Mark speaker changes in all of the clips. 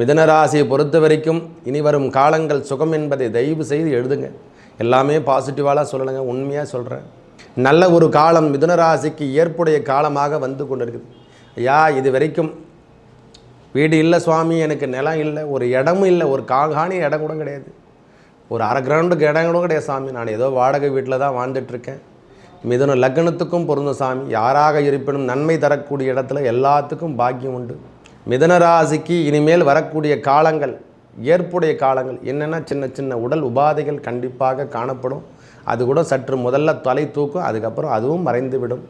Speaker 1: மிதனராசியை பொறுத்த வரைக்கும் இனி வரும் காலங்கள் சுகம் என்பதை தயவு செய்து எழுதுங்க எல்லாமே பாசிட்டிவாலாம் சொல்லலைங்க உண்மையாக சொல்கிறேன் நல்ல ஒரு காலம் மிதுனராசிக்கு ஏற்புடைய காலமாக வந்து கொண்டிருக்குது ஐயா இது வரைக்கும் வீடு இல்லை சுவாமி எனக்கு நிலம் இல்லை ஒரு இடமும் இல்லை ஒரு காகாணி இடம் கூட கிடையாது ஒரு அரை கிரவுண்டுக்கு இடம் கூட கிடையாது சாமி நான் ஏதோ வாடகை வீட்டில் தான் வாழ்ந்துட்டுருக்கேன் மிதுன லக்னத்துக்கும் பொருந்தும் சாமி யாராக இருப்பினும் நன்மை தரக்கூடிய இடத்துல எல்லாத்துக்கும் பாக்கியம் உண்டு மிதனராசிக்கு இனிமேல் வரக்கூடிய காலங்கள் ஏற்புடைய காலங்கள் என்னென்னா சின்ன சின்ன உடல் உபாதைகள் கண்டிப்பாக காணப்படும் அது கூட சற்று முதல்ல தொலை தூக்கும் அதுக்கப்புறம் அதுவும் மறைந்துவிடும்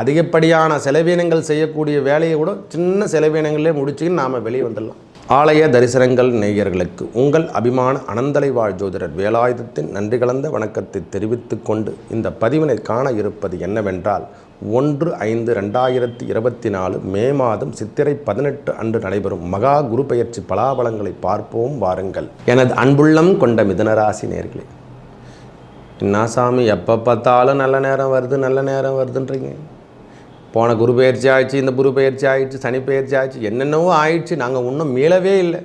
Speaker 1: அதிகப்படியான செலவீனங்கள் செய்யக்கூடிய வேலையை கூட சின்ன செலவீனங்களே முடிச்சுக்கின்னு நாம் வெளியே வந்துடலாம் ஆலய தரிசனங்கள் நேயர்களுக்கு உங்கள் அபிமான அனந்தலை வாழ் ஜோதிடர் வேலாயுதத்தின் நன்றி கலந்த வணக்கத்தை தெரிவித்து கொண்டு இந்த பதிவினை காண இருப்பது என்னவென்றால் ஒன்று ஐந்து ரெண்டாயிரத்தி இருபத்தி நாலு மே மாதம் சித்திரை பதினெட்டு அன்று நடைபெறும் மகா குரு பயிற்சி பலாபலங்களை பார்ப்போம் வாருங்கள் எனது அன்புள்ளம் கொண்ட மிதனராசி நேர்களே என்ன சாமி எப்போ பார்த்தாலும் நல்ல நேரம் வருது நல்ல நேரம் வருதுன்றீங்க போன குரு பயிற்சி ஆயிடுச்சு இந்த குரு பயிற்சி ஆயிடுச்சு சனி பயிற்சி ஆயிடுச்சு என்னென்னவோ ஆயிடுச்சு நாங்கள் ஒன்றும் மீளவே இல்லை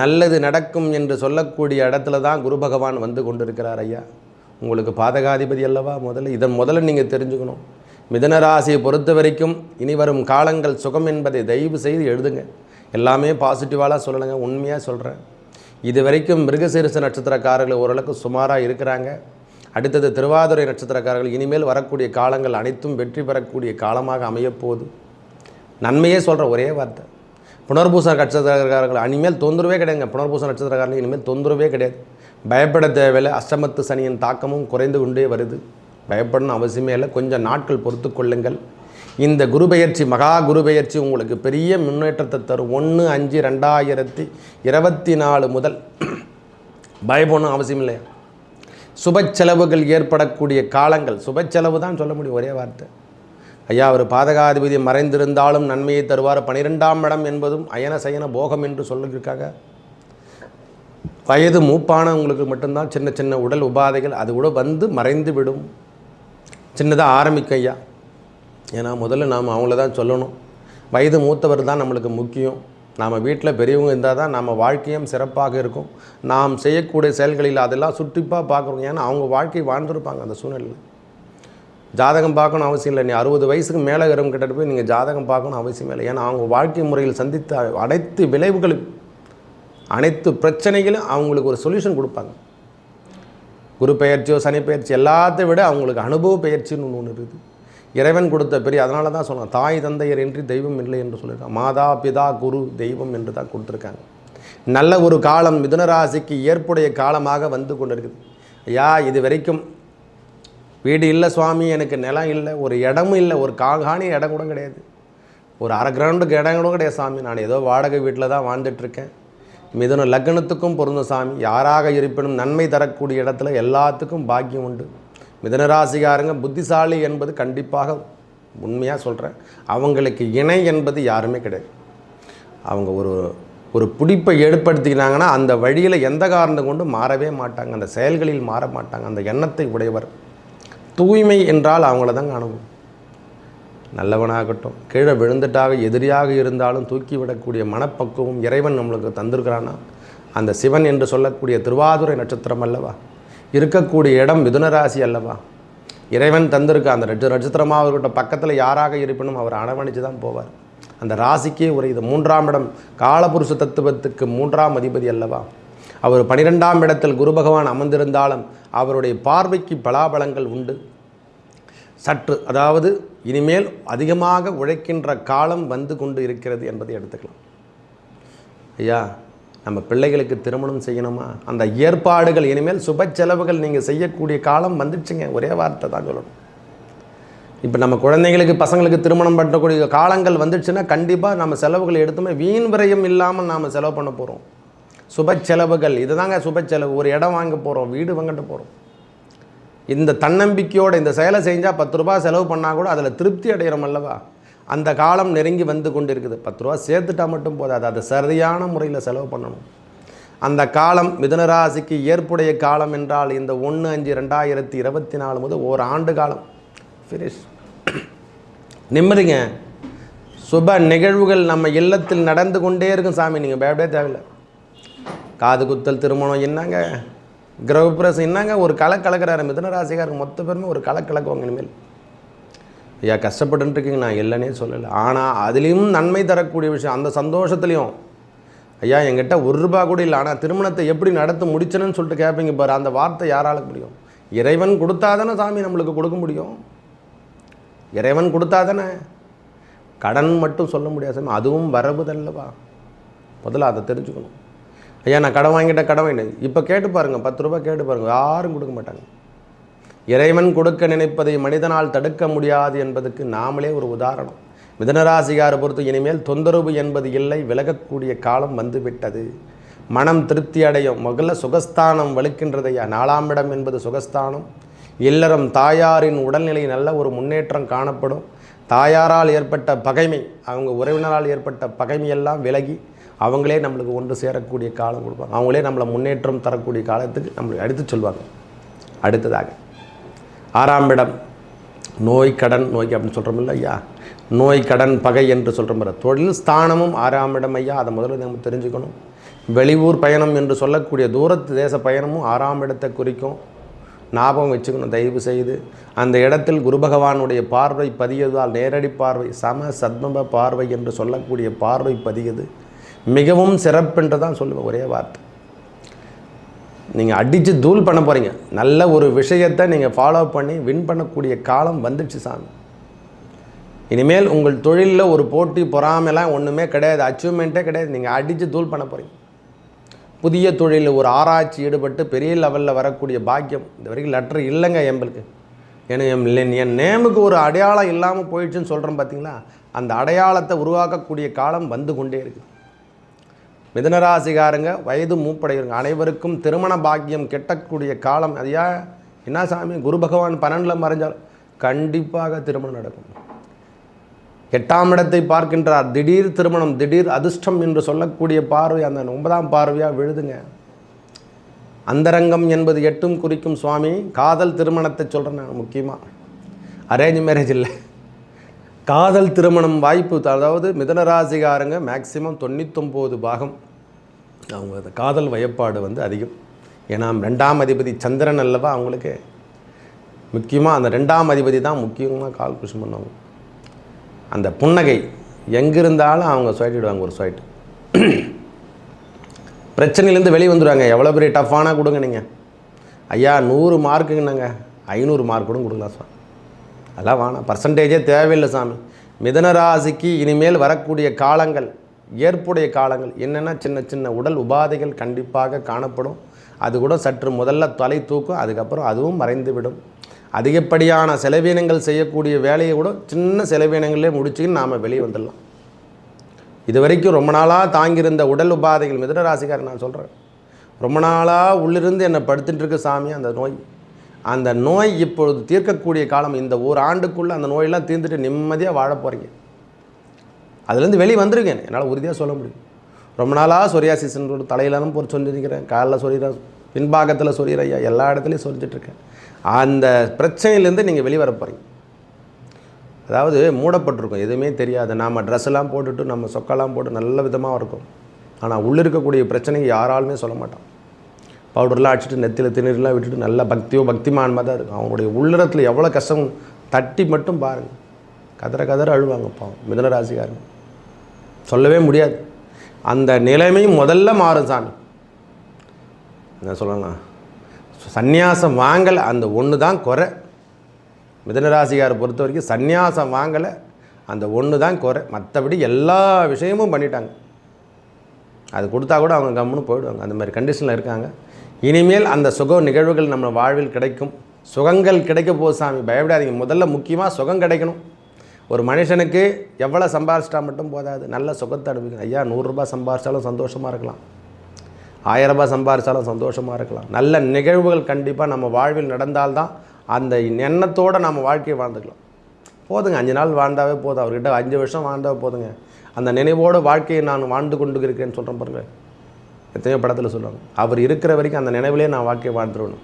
Speaker 1: நல்லது நடக்கும் என்று சொல்லக்கூடிய இடத்துல தான் குரு பகவான் வந்து கொண்டிருக்கிறார் ஐயா உங்களுக்கு பாதகாதிபதி அல்லவா முதல்ல இதன் முதல்ல நீங்கள் தெரிஞ்சுக்கணும் மிதனராசியை பொறுத்த வரைக்கும் இனி வரும் காலங்கள் சுகம் என்பதை தயவு செய்து எழுதுங்க எல்லாமே பாசிட்டிவாலாம் சொல்லலைங்க உண்மையாக சொல்கிறேன் இது வரைக்கும் மிருகசீரிச நட்சத்திரக்காரர்கள் ஓரளவுக்கு சுமாராக இருக்கிறாங்க அடுத்தது திருவாதுரை நட்சத்திரக்காரர்கள் இனிமேல் வரக்கூடிய காலங்கள் அனைத்தும் வெற்றி பெறக்கூடிய காலமாக அமையப்போகுது நன்மையே சொல்கிற ஒரே வார்த்தை புனர்பூச நட்சத்திரக்காரர்கள் இனிமேல் தொந்தரவே கிடையாதுங்க புனர்பூச நட்சத்திரக்காரர்கள் இனிமேல் தொந்தரவே கிடையாது பயப்பட தேவையில்லை அஷ்டமத்து சனியின் தாக்கமும் குறைந்து கொண்டே வருது பயப்படணும் அவசியமே இல்லை கொஞ்சம் நாட்கள் பொறுத்து கொள்ளுங்கள் இந்த குரு பெயர்ச்சி மகா குரு பெயர்ச்சி உங்களுக்கு பெரிய முன்னேற்றத்தை தரும் ஒன்று அஞ்சு ரெண்டாயிரத்தி இருபத்தி நாலு முதல் பயப்படணும் அவசியம் இல்லை சுப செலவுகள் ஏற்படக்கூடிய காலங்கள் சுப செலவு தான் சொல்ல முடியும் ஒரே வார்த்தை ஐயா அவர் பாதகாதிபதி மறைந்திருந்தாலும் நன்மையை தருவார் பனிரெண்டாம் இடம் என்பதும் அயன சயன போகம் என்று சொல்லியிருக்காங்க வயது மூப்பானவங்களுக்கு மட்டும்தான் சின்ன சின்ன உடல் உபாதைகள் அது கூட வந்து மறைந்து விடும் சின்னதாக ஐயா ஏன்னா முதல்ல நாம் அவங்கள தான் சொல்லணும் வயது மூத்தவர் தான் நம்மளுக்கு முக்கியம் நாம் வீட்டில் பெரியவங்க இருந்தால் தான் நம்ம வாழ்க்கையும் சிறப்பாக இருக்கும் நாம் செய்யக்கூடிய செயல்களில் அதெல்லாம் சுற்றிப்பாக பார்க்குறோம் ஏன்னா அவங்க வாழ்க்கை வாழ்ந்துருப்பாங்க அந்த சூழ்நிலையில் ஜாதகம் பார்க்கணும் அவசியம் இல்லை நீ அறுபது வயசுக்கு மேலே இருக்கிறவங்க கிட்ட போய் நீங்கள் ஜாதகம் பார்க்கணும் அவசியம் இல்லை ஏன்னா அவங்க வாழ்க்கை முறையில் சந்தித்த அனைத்து விளைவுகளும் அனைத்து பிரச்சனைகளும் அவங்களுக்கு ஒரு சொல்யூஷன் கொடுப்பாங்க குரு பயிற்சியோ சனி பயிற்சி எல்லாத்தை விட அவங்களுக்கு அனுபவ பயிற்சின்னு ஒன்று ஒன்று இருக்குது இறைவன் கொடுத்த பெரிய அதனால தான் சொல்லலாம் தாய் தந்தையர் இன்றி தெய்வம் இல்லை என்று சொல்லியிருக்காங்க மாதா பிதா குரு தெய்வம் என்று தான் கொடுத்துருக்காங்க நல்ல ஒரு காலம் மிதுனராசிக்கு ஏற்புடைய காலமாக வந்து கொண்டிருக்குது ஐயா இது வரைக்கும் வீடு இல்லை சுவாமி எனக்கு நிலம் இல்லை ஒரு இடமும் இல்லை ஒரு காங்காணி இடம் கூட கிடையாது ஒரு அரை கிரவுண்டுக்கு இடம் கூட கிடையாது சாமி நான் ஏதோ வாடகை வீட்டில் தான் வாழ்ந்துட்டுருக்கேன் மிதுன லக்னத்துக்கும் பொருந்த சாமி யாராக இருப்பினும் நன்மை தரக்கூடிய இடத்துல எல்லாத்துக்கும் பாக்கியம் உண்டு ராசிகாரங்க புத்திசாலி என்பது கண்டிப்பாக உண்மையாக சொல்கிறேன் அவங்களுக்கு இணை என்பது யாருமே கிடையாது அவங்க ஒரு ஒரு பிடிப்பை ஏற்படுத்திக்கினாங்கன்னா அந்த வழியில் எந்த காரணம் கொண்டு மாறவே மாட்டாங்க அந்த செயல்களில் மாற மாட்டாங்க அந்த எண்ணத்தை உடையவர் தூய்மை என்றால் அவங்கள தான் காணவும் நல்லவனாகட்டும் கீழே விழுந்துட்டாக எதிரியாக இருந்தாலும் தூக்கிவிடக்கூடிய மனப்பக்குவம் இறைவன் நம்மளுக்கு தந்திருக்கிறானா அந்த சிவன் என்று சொல்லக்கூடிய திருவாதுரை நட்சத்திரம் அல்லவா இருக்கக்கூடிய இடம் மிதுனராசி அல்லவா இறைவன் தந்திருக்க அந்த நட்சத்திரமாக இருக்கட்டும் பக்கத்தில் யாராக இருப்பினும் அவர் அரவணைச்சு தான் போவார் அந்த ராசிக்கே ஒரு இது மூன்றாம் இடம் காலபுருஷ தத்துவத்துக்கு மூன்றாம் அதிபதி அல்லவா அவர் பனிரெண்டாம் இடத்தில் குரு பகவான் அமர்ந்திருந்தாலும் அவருடைய பார்வைக்கு பலாபலங்கள் உண்டு சற்று அதாவது இனிமேல் அதிகமாக உழைக்கின்ற காலம் வந்து கொண்டு இருக்கிறது என்பதை எடுத்துக்கலாம் ஐயா நம்ம பிள்ளைகளுக்கு திருமணம் செய்யணுமா அந்த ஏற்பாடுகள் இனிமேல் சுப செலவுகள் நீங்கள் செய்யக்கூடிய காலம் வந்துடுச்சுங்க ஒரே வார்த்தை தான் சொல்லணும் இப்போ நம்ம குழந்தைங்களுக்கு பசங்களுக்கு திருமணம் பண்ணக்கூடிய காலங்கள் வந்துடுச்சுன்னா கண்டிப்பாக நம்ம செலவுகளை எடுத்துமே வீண் விரயம் இல்லாமல் நாம் செலவு பண்ண போகிறோம் சுப செலவுகள் இதுதாங்க சுப செலவு ஒரு இடம் வாங்க போகிறோம் வீடு வாங்கிட்டு போகிறோம் இந்த தன்னம்பிக்கையோட இந்த செயலை செஞ்சால் பத்து ரூபா செலவு பண்ணால் கூட அதில் திருப்தி அடைகிறோம் அல்லவா அந்த காலம் நெருங்கி வந்து கொண்டு இருக்குது பத்து ரூபா சேர்த்துட்டா மட்டும் போதாது அதை சரியான முறையில் செலவு பண்ணணும் அந்த காலம் மிதனராசிக்கு ஏற்புடைய காலம் என்றால் இந்த ஒன்று அஞ்சு ரெண்டாயிரத்தி இருபத்தி நாலு முதல் ஒரு ஆண்டு காலம் ஃபினிஷ் நிம்மதிங்க சுப நிகழ்வுகள் நம்ம இல்லத்தில் நடந்து கொண்டே இருக்கும் சாமி நீங்கள் பயப்படே தேவையில்லை காது குத்தல் திருமணம் என்னங்க கிரகப்பிரசம் என்னங்க ஒரு களை கலக்கிறாரு மிதன மொத்த பேருமே ஒரு களை கலக்குவாங்க இனிமேல் ஐயா கஷ்டப்பட்டுருக்கீங்க நான் இல்லைன்னே சொல்லலை ஆனால் அதுலேயும் நன்மை தரக்கூடிய விஷயம் அந்த சந்தோஷத்துலேயும் ஐயா என்கிட்ட ஒரு ரூபா கூட இல்லை ஆனால் திருமணத்தை எப்படி நடத்த முடிச்சேன்னு சொல்லிட்டு கேட்பீங்க பாரு அந்த வார்த்தை யாரால முடியும் இறைவன் கொடுத்தா தானே சாமி நம்மளுக்கு கொடுக்க முடியும் இறைவன் கொடுத்தாதானே கடன் மட்டும் சொல்ல முடியாது சாமி அதுவும் வரவுதல்லவா முதல்ல அதை தெரிஞ்சுக்கணும் ஐயா நான் கடன் வாங்கிட்டேன் கடன் வாங்கிட்டேன் இப்போ கேட்டு பாருங்கள் பத்து ரூபாய் கேட்டு பாருங்கள் யாரும் கொடுக்க மாட்டாங்க இறைவன் கொடுக்க நினைப்பதை மனிதனால் தடுக்க முடியாது என்பதுக்கு நாமளே ஒரு உதாரணம் மிதனராசிகாரை பொறுத்து இனிமேல் தொந்தரவு என்பது இல்லை விலகக்கூடிய காலம் வந்துவிட்டது மனம் திருப்தி அடையும் முதல்ல சுகஸ்தானம் வலுக்கின்றதையா நாலாம் இடம் என்பது சுகஸ்தானம் இல்லறம் தாயாரின் உடல்நிலை நல்ல ஒரு முன்னேற்றம் காணப்படும் தாயாரால் ஏற்பட்ட பகைமை அவங்க உறவினரால் ஏற்பட்ட பகைமையெல்லாம் விலகி அவங்களே நம்மளுக்கு ஒன்று சேரக்கூடிய காலம் கொடுப்பாங்க அவங்களே நம்மளை முன்னேற்றம் தரக்கூடிய காலத்துக்கு நம்மளுக்கு அடுத்து சொல்வாங்க அடுத்ததாக ஆறாம் இடம் நோய் கடன் நோய் அப்படின்னு இல்லை ஐயா நோய் கடன் பகை என்று சொல்கிறோம் தொழில் ஸ்தானமும் ஆறாம் இடம் ஐயா அதை முதல்ல நம்ம தெரிஞ்சுக்கணும் வெளியூர் பயணம் என்று சொல்லக்கூடிய தூரத்து தேச பயணமும் ஆறாம் இடத்தை குறிக்கும் ஞாபகம் வச்சுக்கணும் தயவு செய்து அந்த இடத்தில் குரு பகவானுடைய பார்வை பதியதால் நேரடி பார்வை சம சத்மப பார்வை என்று சொல்லக்கூடிய பார்வை பதியது மிகவும் சிறப்புன்றது தான் சொல்லுவேன் ஒரே வார்த்தை நீங்கள் அடித்து தூள் பண்ண போகிறீங்க நல்ல ஒரு விஷயத்தை நீங்கள் ஃபாலோ பண்ணி வின் பண்ணக்கூடிய காலம் வந்துடுச்சு சாமி இனிமேல் உங்கள் தொழிலில் ஒரு போட்டி பொறாமெல்லாம் ஒன்றுமே கிடையாது அச்சீவ்மெண்ட்டே கிடையாது நீங்கள் அடித்து தூள் பண்ண போகிறீங்க புதிய தொழிலில் ஒரு ஆராய்ச்சி ஈடுபட்டு பெரிய லெவலில் வரக்கூடிய பாக்கியம் இந்த வரைக்கும் லெட்டர் இல்லைங்க எம்பளுக்கு ஏன்னா என் என் நேமுக்கு ஒரு அடையாளம் இல்லாமல் போயிடுச்சுன்னு சொல்கிறோம் பார்த்தீங்களா அந்த அடையாளத்தை உருவாக்கக்கூடிய காலம் வந்து கொண்டே இருக்குது மிதனராசிகாரங்க வயது மூப்படைகிறவங்க அனைவருக்கும் திருமண பாக்கியம் கெட்டக்கூடிய காலம் அதையா என்ன சாமி குரு பகவான் பன்னெண்டில் மறைஞ்சால் கண்டிப்பாக திருமணம் நடக்கும் எட்டாம் இடத்தை பார்க்கின்றார் திடீர் திருமணம் திடீர் அதிர்ஷ்டம் என்று சொல்லக்கூடிய பார்வை அந்த ஒன்பதாம் பார்வையாக விழுதுங்க அந்தரங்கம் என்பது எட்டும் குறிக்கும் சுவாமி காதல் திருமணத்தை சொல்கிறேன் நான் முக்கியமாக அரேஞ்ச் மேரேஜ் இல்லை காதல் திருமணம் வாய்ப்பு அதாவது மிதனராசிகாரங்க மேக்சிமம் தொண்ணூத்தொம்பது பாகம் அவங்க காதல் வயப்பாடு வந்து அதிகம் ஏன்னா ரெண்டாம் அதிபதி சந்திரன் அல்லவா அவங்களுக்கு முக்கியமாக அந்த ரெண்டாம் அதிபதி தான் முக்கியமாக குஷம் பண்ணுவாங்க அந்த புன்னகை எங்கிருந்தாலும் அவங்க சுவைட்டிடுவாங்க ஒரு சுவைட்டு பிரச்சனையிலேருந்து வெளியே வந்துடுவாங்க எவ்வளோ பெரிய டஃப்பானா கொடுங்க நீங்கள் ஐயா நூறு மார்க்குங்கன்னாங்க ஐநூறு மார்க் கூட கொடுக்கலாம் சார் அதெல்லாம் வேணாம் பர்சன்டேஜே தேவையில்லை சாமி மிதன ராசிக்கு இனிமேல் வரக்கூடிய காலங்கள் ஏற்புடைய காலங்கள் என்னென்னா சின்ன சின்ன உடல் உபாதைகள் கண்டிப்பாக காணப்படும் அது கூட சற்று முதல்ல தலை தூக்கும் அதுக்கப்புறம் அதுவும் மறைந்துவிடும் அதிகப்படியான செலவீனங்கள் செய்யக்கூடிய வேலையை கூட சின்ன செலவீனங்களே முடிச்சுன்னு நாம் வெளியே வந்துடலாம் இது வரைக்கும் ரொம்ப நாளாக தாங்கியிருந்த உடல் உபாதைகள் மிதன ராசிக்காரன் நான் சொல்கிறேன் ரொம்ப நாளாக உள்ளிருந்து என்னை படுத்துட்டுருக்கு சாமி அந்த நோய் அந்த நோய் இப்பொழுது தீர்க்கக்கூடிய காலம் இந்த ஒரு ஆண்டுக்குள்ளே அந்த நோயெல்லாம் தீர்ந்துட்டு நிம்மதியாக வாழ போகிறீங்க அதுலேருந்து வெளியே வந்துருங்க என்னால் உறுதியாக சொல்ல முடியும் ரொம்ப நாளாக சொரியாசிஸ்ன்றோட தலையிலும் பொறு சொல்லியிருக்கிறேன் காலில் சொல்லிடுறேன் பின்பாகத்தில் சொல்லிடுறேன் ஐயா எல்லா இடத்துலையும் சொல்லிட்டுருக்கேன் அந்த பிரச்சனையிலேருந்து நீங்கள் வெளியே போகிறீங்க அதாவது மூடப்பட்டிருக்கும் எதுவுமே தெரியாது நாம் ட்ரெஸ்ஸெல்லாம் போட்டுட்டு நம்ம சொக்கெல்லாம் போட்டு நல்ல விதமாக இருக்கும் ஆனால் உள்ளே இருக்கக்கூடிய பிரச்சனையை யாராலுமே சொல்ல மாட்டோம் பவுடர்லாம் அடிச்சுட்டு நெத்தியில் திணறலாம் விட்டுட்டு நல்லா பக்தியோ பக்திமான்மாக தான் இருக்கும் அவங்களுடைய உள்ளிடத்தில் எவ்வளோ கஷ்டம் தட்டி மட்டும் பாருங்கள் கதற கதற அழுவாங்க பாவம் மிதனராசிக்காரங்க சொல்லவே முடியாது அந்த நிலைமையும் முதல்ல மாறும் சாமி என்ன சொல்லலாம் சந்நியாசம் வாங்கலை அந்த ஒன்று தான் குறை மிதனராசிக்காரை பொறுத்த வரைக்கும் சந்நியாசம் வாங்கலை அந்த ஒன்று தான் குறை மற்றபடி எல்லா விஷயமும் பண்ணிட்டாங்க அது கொடுத்தா கூட அவங்க கம்முன்னு போயிடுவாங்க அந்த மாதிரி கண்டிஷனில் இருக்காங்க இனிமேல் அந்த சுக நிகழ்வுகள் நம்ம வாழ்வில் கிடைக்கும் சுகங்கள் கிடைக்க போது சாமி பயப்படாதீங்க முதல்ல முக்கியமாக சுகம் கிடைக்கணும் ஒரு மனுஷனுக்கு எவ்வளோ சம்பாரிச்சிட்டா மட்டும் போதாது நல்ல சுகத்தை அனுபவிக்கணும் ஐயா நூறுரூபா சம்பாரித்தாலும் சந்தோஷமாக இருக்கலாம் ஆயரரூபா சம்பாரித்தாலும் சந்தோஷமாக இருக்கலாம் நல்ல நிகழ்வுகள் கண்டிப்பாக நம்ம வாழ்வில் நடந்தால்தான் அந்த எண்ணத்தோடு நம்ம வாழ்க்கையை வாழ்ந்துக்கலாம் போதுங்க அஞ்சு நாள் வாழ்ந்தாவே போதும் அவர்கிட்ட அஞ்சு வருஷம் வாழ்ந்தாவே போதுங்க அந்த நினைவோடு வாழ்க்கையை நான் வாழ்ந்து கொண்டு இருக்கேன்னு சொல்கிறேன் பாருங்கள் எத்தனையோ படத்தில் சொல்லுவாங்க அவர் இருக்கிற வரைக்கும் அந்த நினைவிலே நான் வாழ்க்கையை வாழ்ந்துடணும்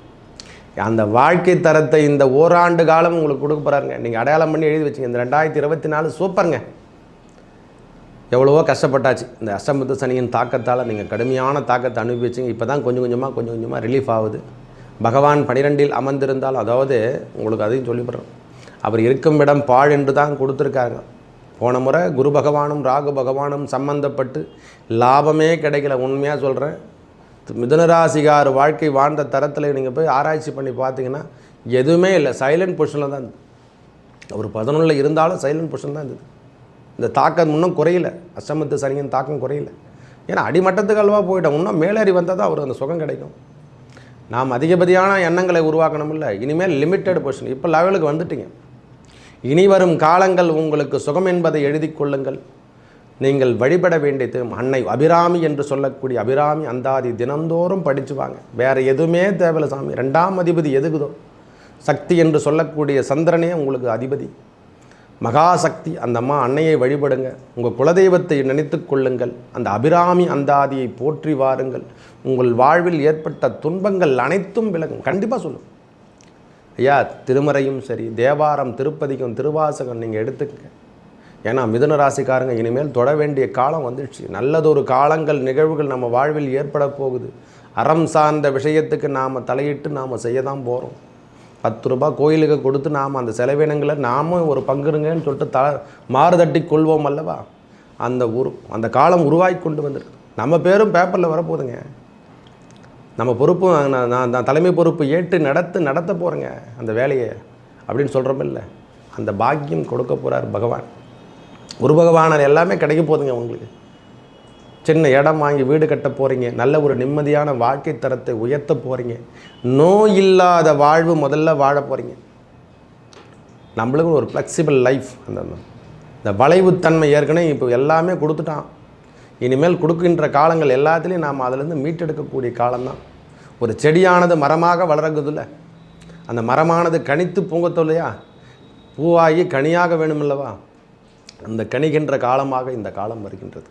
Speaker 1: அந்த வாழ்க்கை தரத்தை இந்த ஓராண்டு காலம் உங்களுக்கு கொடுக்க போகிறாருங்க நீங்கள் அடையாளம் பண்ணி எழுதி வச்சுங்க இந்த ரெண்டாயிரத்தி இருபத்தி நாலு சூப்பருங்க எவ்வளவோ கஷ்டப்பட்டாச்சு இந்த அஷ்டமத்து சனியின் தாக்கத்தால் நீங்கள் கடுமையான தாக்கத்தை அனுபவிச்சிங்க இப்போ தான் கொஞ்சம் கொஞ்சமாக கொஞ்சம் கொஞ்சமாக ரிலீஃப் ஆகுது பகவான் பனிரெண்டில் அமர்ந்திருந்தால் அதாவது உங்களுக்கு அதையும் சொல்லிவிடுறோம் அவர் இருக்கும் இடம் பாழ் என்று தான் கொடுத்துருக்காங்க போன முறை குரு பகவானும் ராகு பகவானும் சம்மந்தப்பட்டு லாபமே கிடைக்கல உண்மையாக சொல்கிறேன் மிதனராசிகார் வாழ்க்கை வாழ்ந்த தரத்தில் நீங்கள் போய் ஆராய்ச்சி பண்ணி பார்த்தீங்கன்னா எதுவுமே இல்லை சைலண்ட் பொஷனில் தான் இருந்தது அவர் பதினொன்றில் இருந்தாலும் சைலண்ட் பொஷன் தான் இருந்தது இந்த தாக்கம் இன்னும் குறையில அஷ்டமத்து சனியின் தாக்கம் குறையில ஏன்னா அடிமட்டத்துக்கு அல்வா போயிட்டோம் இன்னும் மேலேறி வந்தால் தான் அவர் அந்த சுகம் கிடைக்கும் நாம் அதிகபதியான எண்ணங்களை இல்லை இனிமேல் லிமிட்டட் பொஷன் இப்போ லெவலுக்கு வந்துட்டிங்க இனிவரும் காலங்கள் உங்களுக்கு சுகம் என்பதை எழுதி கொள்ளுங்கள் நீங்கள் வழிபட வேண்டியது அன்னை அபிராமி என்று சொல்லக்கூடிய அபிராமி அந்தாதி தினந்தோறும் படிச்சுவாங்க வேறு எதுவுமே தேவையில்ல சாமி ரெண்டாம் அதிபதி எதுகுதோ சக்தி என்று சொல்லக்கூடிய சந்திரனே உங்களுக்கு அதிபதி மகாசக்தி அந்த அம்மா அன்னையை வழிபடுங்க உங்கள் குலதெய்வத்தை நினைத்து கொள்ளுங்கள் அந்த அபிராமி அந்தாதியை போற்றி வாருங்கள் உங்கள் வாழ்வில் ஏற்பட்ட துன்பங்கள் அனைத்தும் விலகும் கண்டிப்பாக சொல்லும் ஐயா திருமறையும் சரி தேவாரம் திருப்பதிக்கும் திருவாசகம் நீங்கள் எடுத்துக்கங்க ஏன்னா மிதுன ராசிக்காரங்க இனிமேல் தொட வேண்டிய காலம் வந்துடுச்சு நல்லதொரு காலங்கள் நிகழ்வுகள் நம்ம வாழ்வில் ஏற்பட போகுது அறம் சார்ந்த விஷயத்துக்கு நாம் தலையிட்டு நாம் செய்ய தான் போகிறோம் பத்து ரூபா கோயிலுக்கு கொடுத்து நாம் அந்த செலவினங்களை நாமும் ஒரு பங்குருங்கன்னு சொல்லிட்டு த மாறுதட்டி கொள்வோம் அல்லவா அந்த உரு அந்த காலம் உருவாகி கொண்டு வந்துருக்கு நம்ம பேரும் பேப்பரில் வரப்போகுதுங்க நம்ம பொறுப்பு நான் நான் தலைமை பொறுப்பு ஏற்று நடத்து நடத்த போகிறேங்க அந்த வேலையை அப்படின்னு சொல்கிறோம் இல்லை அந்த பாக்கியம் கொடுக்க போகிறார் பகவான் குரு பகவானர் எல்லாமே கிடைக்க போதுங்க உங்களுக்கு சின்ன இடம் வாங்கி வீடு கட்ட போகிறீங்க நல்ல ஒரு நிம்மதியான வாழ்க்கை தரத்தை உயர்த்த போகிறீங்க நோய் இல்லாத வாழ்வு முதல்ல வாழ போகிறீங்க நம்மளுக்கு ஒரு ஃப்ளெக்சிபிள் லைஃப் அந்த இந்த வளைவுத்தன்மை ஏற்கனவே இப்போ எல்லாமே கொடுத்துட்டான் இனிமேல் கொடுக்கின்ற காலங்கள் எல்லாத்துலேயும் நாம் அதிலேருந்து மீட்டெடுக்கக்கூடிய காலம்தான் ஒரு செடியானது மரமாக வளர்க்குதுல்ல அந்த மரமானது கனித்து பூங்கத்தோ இல்லையா பூவாகி கனியாக வேணுமில்லவா அந்த கணிகின்ற காலமாக இந்த காலம் வருகின்றது